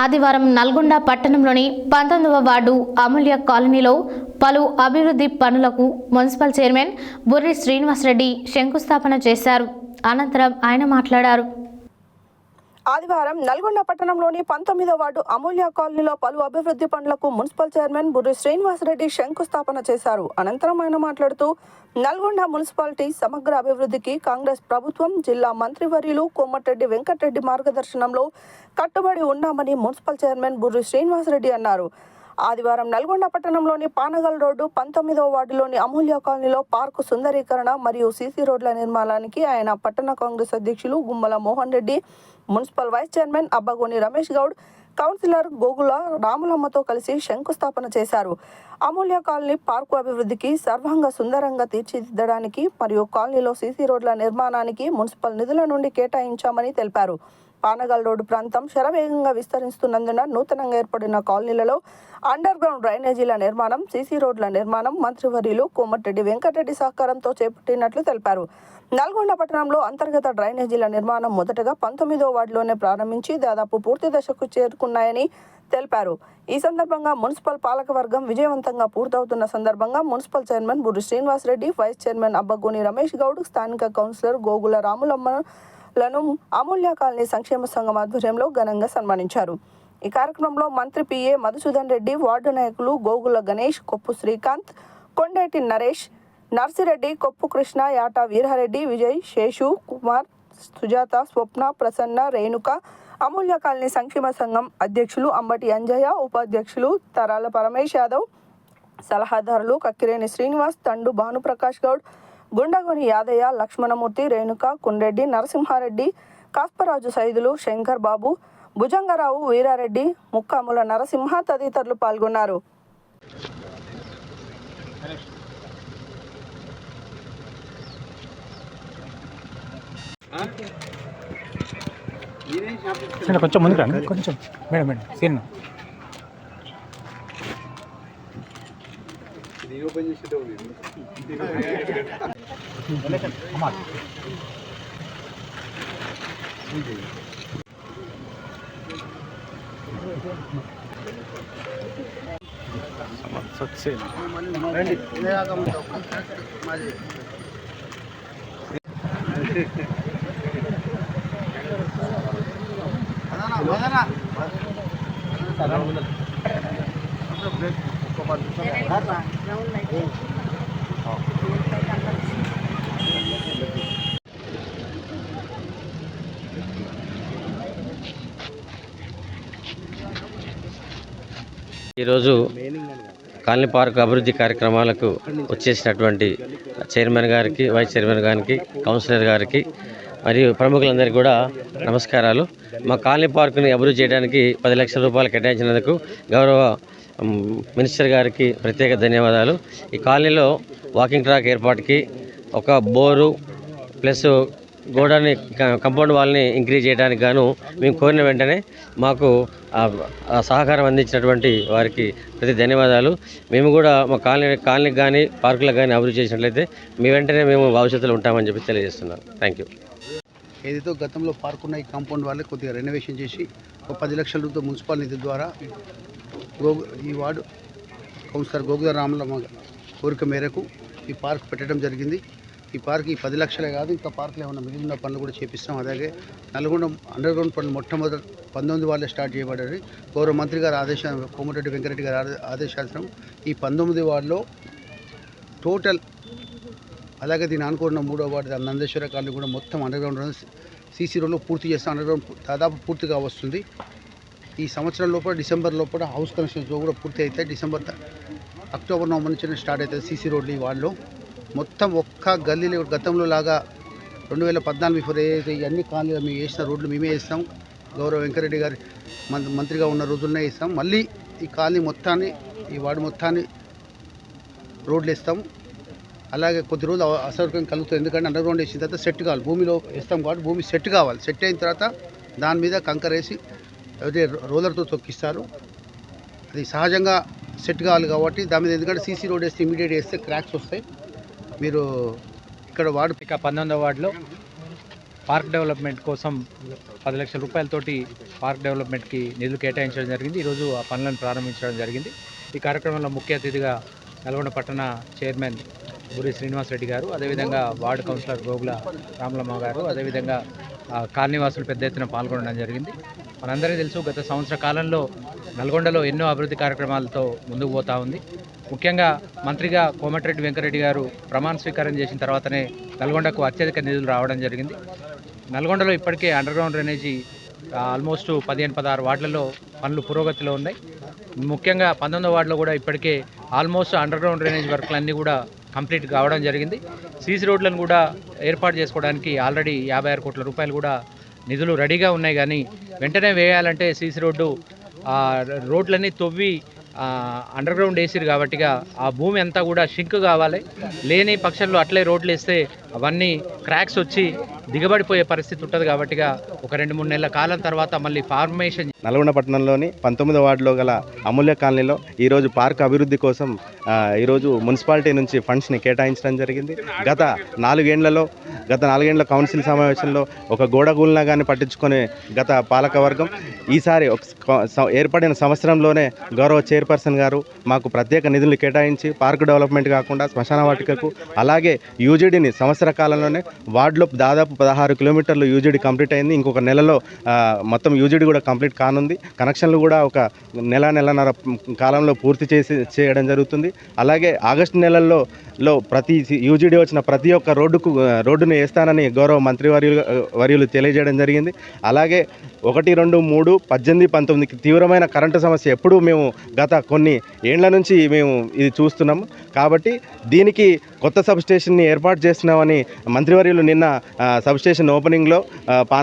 ఆదివారం నల్గొండ పట్టణంలోని పంతొమ్మిదవ వార్డు అమూల్య కాలనీలో పలు అభివృద్ధి పనులకు మున్సిపల్ చైర్మన్ బుర్రి శ్రీనివాసరెడ్డి శంకుస్థాపన చేశారు. అనంతరం ఆయన మాట్లాడారు. ఆదివారం నల్గొండ పట్టణంలోని పంతొమ్మిదో వార్డు అమూల్య కాలనీలో పలు అభివృద్ధి పనులకు మున్సిపల్ చైర్మన్ బుర్రి శ్రీనివాసరెడ్డి శంకుస్థాపన చేశారు. అనంతరం ఆయన మాట్లాడుతూ నల్గొండ మున్సిపాలిటీ సమగ్ర అభివృద్ధికి కాంగ్రెస్ ప్రభుత్వం జిల్లా మంత్రివర్యులు కోమటిరెడ్డి వెంకటరెడ్డి మార్గదర్శనంలో కట్టుబడి ఉన్నామని మున్సిపల్ చైర్మన్ బుర్రి శ్రీనివాసరెడ్డి అన్నారు. ఆదివారం నల్గొండ పట్టణంలోని పానగల్ రోడ్డు పంతొమ్మిదవ వార్డులోని అమూల్య కాలనీలో పార్కు సుందరీకరణ మరియు సీసీ రోడ్ల నిర్మాణానికి ఆయన పట్టణ కాంగ్రెస్ అధ్యక్షులు Gummala Mohan Reddy municipal vice chairman Abbagoni Ramesh Goud councillor Gogula రాములమ్మతో కలిసి శంకుస్థాపన చేశారు. అమూల్య కాలనీ పార్కు అభివృద్ధికి సర్వంగ సుందరంగా తీర్చిదిద్దడానికి మరియు కాలనీలో సీసీ రోడ్ల నిర్మాణానికి మున్సిపల్ నిధుల నుండి కేటాయించామని తెలిపారు. పానగల్ రోడ్డు ప్రాంతం శరవేగంగా విస్తరిస్తున్నందున నూతనంగా ఏర్పడిన కాలనీలలో అండర్ గ్రౌండ్ డ్రైనేజీల నిర్మాణం సీసీ రోడ్ల నిర్మాణం మంత్రివర్యులు కోమటిరెడ్డి వెంకటరెడ్డి సహకారంతో చేపట్టినట్లు తెలిపారు. నల్గొండ పట్టణంలో అంతర్గత డ్రైనేజీల నిర్మాణం మొదటగా పంతొమ్మిదో వార్డులోనే ప్రారంభించి దాదాపు పూర్తి దశకు చేరుకున్నాయని తెలిపారు. ఈ సందర్భంగా మున్సిపల్ పాలకవర్గం విజయవంతంగా పూర్తవుతున్న సందర్భంగా municipal chairman Burri Srinivasareddy vice chairman Abbagoni Ramesh Goud స్థానిక కౌన్సిలర్ గోగుల లను అమూల్య కాలనీ సంక్షేమ సంఘం ఆధ్వర్యంలో ఘనంగా సన్మానించారు. ఈ కార్యక్రమంలో మంత్రి పిఏ మధుసూదన్ రెడ్డి వార్డు నాయకులు గోగుల గణేష్ కొప్పు శ్రీకాంత్ కొండేటి నరేష్ నర్సిరెడ్డి కొప్పు కృష్ణ యాట వీరారెడ్డి విజయ్ శేషు కుమార్ సుజాత స్వప్న ప్రసన్న రేణుక అమూల్య కాలనీ సంక్షేమ సంఘం అధ్యక్షులు అంబటి అంజయ్య ఉపాధ్యక్షులు తరాల పరమేశ్ యాదవ్ సలహాదారులు కక్కిరేని శ్రీనివాస్ తండు భానుప్రకాష్ గౌడ్ గుండగుని యాదయ్య లక్ష్మణమూర్తి రేణుక కుండ్రెడ్డి నరసింహారెడ్డి కాస్పరాజు సైదులు శంకర్ బాబు భుజంగరావు వీరారెడ్డి ముక్కాముల నరసింహ తదితరులు పాల్గొన్నారు. కొంచెం ముందుకు రండి. కొంచెం. Madam madam scene. আমার సక్సేన్ రండి మాది ఒక పది నిమిషాలు ఈరోజు కాలనీ పార్క్ అభివృద్ధి కార్యక్రమాలకు వచ్చేసినటువంటి చైర్మన్ గారికి వైస్ చైర్మన్ గారికి కౌన్సిలర్ గారికి మరియు ప్రముఖులందరికీ కూడా నమస్కారాలు. మా కాలనీ పార్కుని అభివృద్ధి చేయడానికి పది లక్షల రూపాయలు కేటాయించినందుకు గౌరవ మినిస్టర్ గారికి ప్రత్యేక ధన్యవాదాలు. ఈ కాలనీలో వాకింగ్ ట్రాక్ ఏర్పాటుకి ఒక బోరు ప్లస్ గోడని కంపౌండ్ వాల్ని ఇంక్రీజ్ చేయడానికి గాను మేము కోరిన వెంటనే మాకు ఆ సహకారం అందించినటువంటి వారికి ప్రతి ధన్యవాదాలు. మేము కూడా మా కాలనీ కాలనీకి కానీ పార్కులకు కానీ అభివృద్ధి చేసినట్లయితే మీ వెంటనే మేము భవిష్యత్తులో ఉంటామని చెప్పి తెలియజేస్తున్నాను. థ్యాంక్ యూ ఏదైతే గతంలో పార్క్ ఉన్న ఈ కాంపౌండ్ వాళ్ళే కొద్దిగా రెనోవేషన్ చేసి ఒక పది లక్షల రూపాయలు మున్సిపల్ నిధి ద్వారా గోగు ఈ వార్డు కౌన్సిలర్ గోగుల రామలమ్మ కోరిక మేరకు ఈ పార్క్ పెట్టడం జరిగింది. ఈ పార్క్ ఈ పది లక్షలే కాదు ఇంకా పార్కులో ఏమైనా మిగిలిన పనులు కూడా చేపిస్తాం. అలాగే నల్గొండ అండర్ గ్రౌండ్ పనులు మొట్టమొదటి పంతొమ్మిది వాళ్ళే స్టార్ట్ చేయబడ్డారు. గౌరవ మంత్రి గారు ఆదేశం కోమటిరెడ్డి వెంకరెడ్డి గారి ఆదే- ఆదేశానుసారం ఈ పంతొమ్మిది వార్డులో టోటల్ అలాగే దీని అనుకున్న మూడో వార్డు నందేశ్వర కాలనీ కూడా మొత్తం అండర్ గ్రౌండ్ సీసీ రోడ్లో పూర్తి చేస్తే అండర్ గ్రౌండ్ దాదాపు పూర్తిగా వస్తుంది. ఈ సంవత్సరం లోపల డిసెంబర్ లోపల హౌస్ కనెక్షన్స్ కూడా పూర్తి అవుతాయి. డిసెంబర్ అక్టోబర్ నవంబర్ నుంచి స్టార్ట్ అవుతుంది సీసీ రోడ్లు ఈ వార్డులో. మొత్తం ఒక్క గల్లీలో గతంలో లాగా రెండు వేల పద్నాలుగు బిఫోర్ ఏదైతే ఈ అన్ని కాలనీలు మేము వేసిన రోడ్లు మేమే వేస్తాం గౌరవ వెంకరెడ్డి గారి మంత్రిగా ఉన్న రోజుల్లోనే వేస్తాం మళ్ళీ ఈ కాలనీ మొత్తాన్ని ఈ వార్డు మొత్తాన్ని రోడ్లు వేస్తాం. అలాగే కొద్ది రోజులు అసౌకర్యం కలుగుతుంది. ఎందుకంటే అండర్ గ్రౌండ్ వేసిన తర్వాత సెట్ కావాలి. భూమిలో వేస్తాం కాబట్టి భూమి సెట్ కావాలి. సెట్ అయిన తర్వాత దాని మీద కంకర వేసి అదే రోలర్తో తొక్కిస్తారు. అది సహజంగా సెట్ కావాలి కాబట్టి దాని మీద ఎందుకంటే సీసీ రోడ్ వేస్తే ఇమీడియట్ వేస్తే క్రాక్స్ వస్తాయి. మీరు ఇక్కడ వాడు ఇక పంతొమ్మిదో వార్డులో పార్క్ డెవలప్మెంట్ కోసం పది లక్షల రూపాయలతోటి పార్క్ డెవలప్మెంట్కి నిధులు కేటాయించడం జరిగింది. ఈరోజు ఆ పనులను ప్రారంభించడం జరిగింది. ఈ కార్యక్రమంలో ముఖ్య అతిథిగా నల్గొండ పట్టణ చైర్మన్ బురి శ్రీనివాసరెడ్డి గారు అదేవిధంగా వార్డు కౌన్సిలర్ గోగుల రామలమ్మ గారు అదేవిధంగా ఆ, కాలనీవాసులు పెద్ద ఎత్తున పాల్గొనడం జరిగింది. మనందరికీ తెలుసు గత సంవత్సర కాలంలో నల్గొండలో ఎన్నో అభివృద్ధి కార్యక్రమాలతో ముందుకు పోతా ఉంది. ముఖ్యంగా మంత్రిగా కోమటిరెడ్డి వెంకరెడ్డి గారు ప్రమాణ స్వీకారం చేసిన తర్వాతనే నల్గొండకు అత్యధిక నిధులు రావడం జరిగింది. నల్గొండలో ఇప్పటికే అండర్గ్రౌండ్ డ్రైనేజీ ఆల్మోస్ట్ పదిహేను పదహారు వార్డులలో పనులు పురోగతిలో ఉన్నాయి. ముఖ్యంగా పంతొమ్మిదో వార్డులో కూడా ఇప్పటికే ఆల్మోస్ట్ అండర్గ్రౌండ్ డ్రైనేజ్ వర్క్లన్నీ కూడా కంప్లీట్ కావడం జరిగింది. సీసీ రోడ్లను కూడా ఏర్పాటు చేసుకోవడానికి ఆల్రెడీ యాభై ఆరు కోట్ల రూపాయలు కూడా నిధులు రెడీగా ఉన్నాయి. కానీ వెంటనే వేయాలంటే సీసీ రోడ్డు రోడ్లన్నీ తొవ్వి అండర్ గ్రౌండ్ వేసిరు కాబట్టిగా ఆ భూమి అంతా కూడా షింక్ కావాలి. లేని పక్షంలో అట్లే రోడ్లు వేస్తే అవన్నీ క్రాక్స్ వచ్చి దిగబడిపోయే పరిస్థితి ఉంటుంది కాబట్టిగా ఒక రెండు మూడు నెలల కాలం తర్వాత మళ్ళీ ఫార్మేషన్ నల్గొండ పట్టణంలోని పంతొమ్మిదో వార్డులో గల అమూల్య కాలనీలో ఈరోజు పార్క్ అభివృద్ధి కోసం ఈరోజు మున్సిపాలిటీ నుంచి ఫండ్స్ని కేటాయించడం జరిగింది. గత నాలుగేండ్లలో గత నాలుగేండ్ల కౌన్సిల్ సమావేశంలో ఒక గోడగూలన కానీ పట్టించుకునే గత పాలకవర్గం ఈసారి ఒక ఏర్పడిన సంవత్సరంలోనే గౌరవ చైర్పర్సన్ గారు మాకు ప్రత్యేక నిధులు కేటాయించి పార్క్ డెవలప్మెంట్ కాకుండా శ్మశాన వాటికకు అలాగే యూజీడీని సంవత్సరం కాలంలోనే వార్డులో దాదాపు పదహారు కిలోమీటర్లు యూజీడీ కంప్లీట్ అయింది. ఇంకొక నెలలో మొత్తం యూజీడీ కూడా కంప్లీట్ కానుంది. కనెక్షన్లు కూడా ఒక నెల నెలన్నర కాలంలో పూర్తి చేసి చేయడం జరుగుతుంది. అలాగే ఆగస్టు నెలల్లో లో ప్రతి యూజీడీ వచ్చిన ప్రతి ఒక్క రోడ్డుకు రోడ్డును వేస్తానని గౌరవ మంత్రివర్యులు వర్యులు తెలియజేయడం జరిగింది. అలాగే ఒకటి రెండు మూడు పద్దెనిమిది పంతొమ్మిదికి తీవ్రమైన కరెంటు సమస్య ఎప్పుడూ మేము గత కొన్ని ఏండ్ల నుంచి మేము ఇది చూస్తున్నాము. కాబట్టి దీనికి కొత్త సబ్ స్టేషన్ని ఏర్పాటు చేస్తున్నామని మంత్రివర్యులు నిన్న సబ్ స్టేషన్ ఓపెనింగ్లో పాన